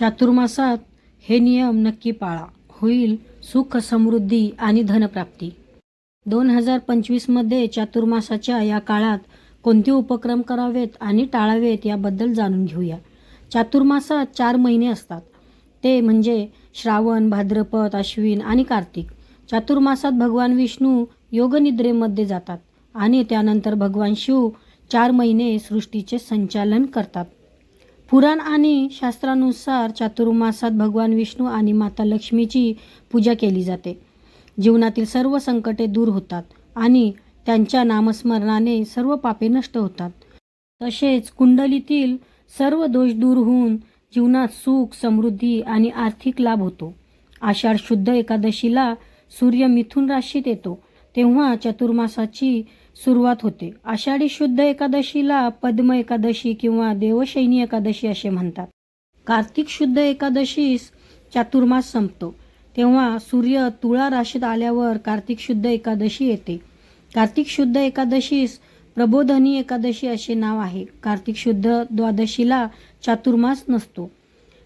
चातुर्मासात हे नियम नक्की पाळा. होईल सुख समृद्धी आणि धनप्राप्ती. दोन हजार पंचवीसमध्ये चातुर्मासाच्या या काळात कोणते उपक्रम करावेत आणि टाळावेत याबद्दल जाणून घेऊया. चातुर्मासात चार महिने असतात. ते म्हणजे श्रावण भाद्रपद अश्विन आणि कार्तिक. चातुर्मासात भगवान विष्णू योगनिद्रेमध्ये जातात आणि त्यानंतर भगवान शिव चार महिने सृष्टीचे संचालन करतात. पुराण आणि शास्त्रानुसार चातुर्मासात भगवान विष्णू आणि माता लक्ष्मीची पूजा केली जाते. जीवनातील सर्व संकटे दूर होतात आणि त्यांच्या नामस्मरणाने सर्व पापे नष्ट होतात. तसेच कुंडलीतील सर्व दोष दूर होऊन जीवनात सुख समृद्धी आणि आर्थिक लाभ होतो. आषाढ शुद्ध एकादशीला सूर्य मिथुन राशीत येतो. तेव्हा चतुर्मासाची सुरुवात होते. आषाढी शुद्ध एकादशीला पद्म एकादशी किंवा देवशैनी एकादशी असे म्हणतात. कार्तिक शुद्ध एकादशीस चातुर्मास संपतो. तेव्हा सूर्य तुळा राशीत आल्यावर कार्तिक शुद्ध एकादशी येते. कार्तिक शुद्ध एकादशीस प्रबोधनी एकादशी असे नाव आहे. कार्तिक शुद्ध द्वादशीला चातुर्मास नसतो.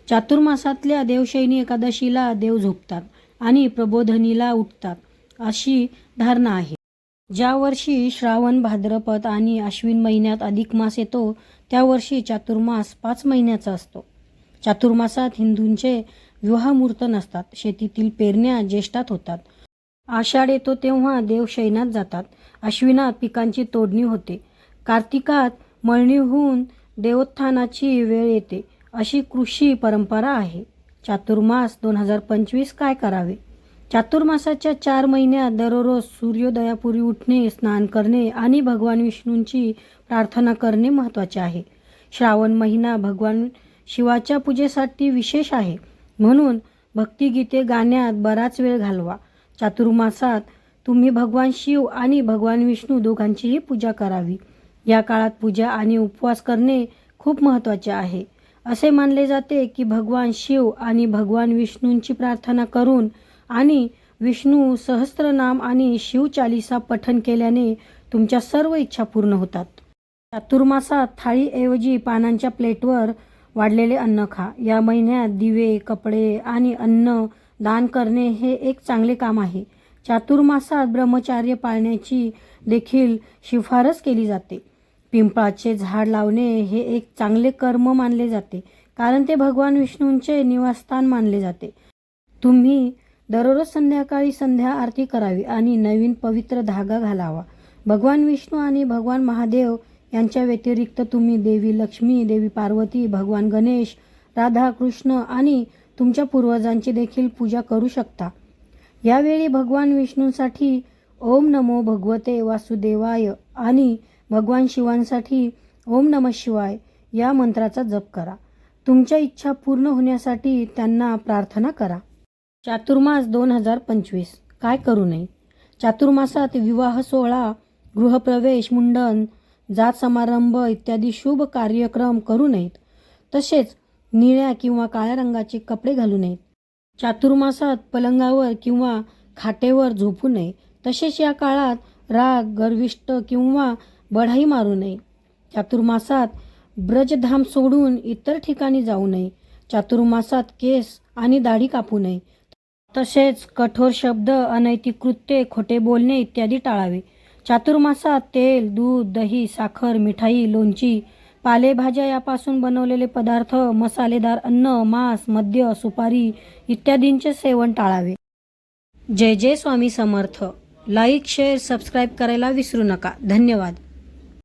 चातुर्मासातल्या देवशैनी एकादशीला देव झोपतात आणि प्रबोधनीला उठतात अशी धारणा आहे. ज्या वर्षी श्रावण भाद्रपद आणि अश्विन महिन्यात अधिक मास येतो त्या वर्षी चातुर्मास पाच महिन्याचा असतो. चातुर्मासात हिंदूंचे विवाहमूर्त नसतात शेतीतील पेरण्या ज्येष्ठात होतात. आषाढ येतो तेव्हा देव शयनात जातात अश्विनात पिकांची तोडणी होते. कार्तिकात मळणी होऊन देवोत्थानाची वेळ येते अशी कृषी परंपरा आहे. चातुर्मास दोन हजार पंचवीस काय करावे? चातुर्मासाच्या चार महिन्यात दररोज सूर्योदयापूर्वी उठणे स्नान करणे आणि भगवान विष्णूंची प्रार्थना करणे महत्त्वाचे आहे. श्रावण महिना भगवान शिवाच्या पूजेसाठी विशेष आहे. म्हणून भक्तिगीते गाण्यात बराच वेळ घालवा. चातुर्मासात तुम्ही भगवान शिव आणि भगवान विष्णू दोघांचीही पूजा करावी. या काळात पूजा आणि उपवास करणे खूप महत्त्वाचे आहे. असे मानले जाते की भगवान शिव आणि भगवान विष्णूंची प्रार्थना करून आणि विष्णू सहस्त्रनाम आणि शिवचालिसा पठन केल्याने तुमच्या सर्व इच्छा पूर्ण होतात. चातुर्मासात थाळीऐवजी पानांच्या प्लेटवर वाढलेले अन्न खा. या महिन्यात दिवे कपडे आणि अन्न दान करणे हे एक चांगले काम आहे. चातुर्मासात ब्रह्मचार्य पाळण्याची देखील शिफारस केली जाते. पिंपळाचे झाड लावणे हे एक चांगले कर्म मानले जाते कारण ते भगवान विष्णूंचे निवासस्थान मानले जाते. तुम्ही दररोज संध्याकाळी संध्या आरती करावी आणि नवीन पवित्र धागा घालावा. भगवान विष्णू आणि भगवान महादेव यांच्या व्यतिरिक्त तुम्ही देवी लक्ष्मी देवी पार्वती भगवान गणेश राधा कृष्ण आणि तुमच्या पूर्वजांची देखील पूजा करू शकता. यावेळी भगवान विष्णूंसाठी ओम नमो भगवते वासुदेवाय आणि भगवान शिवांसाठी ओम नम शिवाय या मंत्राचा जप करा. तुमच्या इच्छा पूर्ण होण्यासाठी त्यांना प्रार्थना करा. चातुर्मास दोन हजार पंचवीस. काय करू नये? चातुर्मासात विवाह सोहळा गृहप्रवेश मुंडन जात समारंभ इत्यादी शुभ कार्यक्रम करू नयेत. तसेच निळ्या किंवा काळ्या रंगाचे कपडे घालू नयेत. चातुर्मासात पलंगावर किंवा खाटेवर झोपू नये. तसेच या काळात राग गर्विष्ट किंवा बढाई मारू नये. चातुर्मासात ब्रजधाम सोडून इतर ठिकाणी जाऊ नये. चातुर्मासात केस आणि दाढी कापू नये. तसेच कठोर शब्द अनैतिक कृत्ये खोटे बोलणे इत्यादी टाळावे. चातुर्मासात तेल दूध दही साखर मिठाई लोणची पालेभाज्या यापासून बनवलेले पदार्थ मसालेदार अन्न मांस मद्य सुपारी इत्यादींचे सेवन टाळावे. जय जय Swami Samarth. Like share subscribe करायला विसरू नका. धन्यवाद.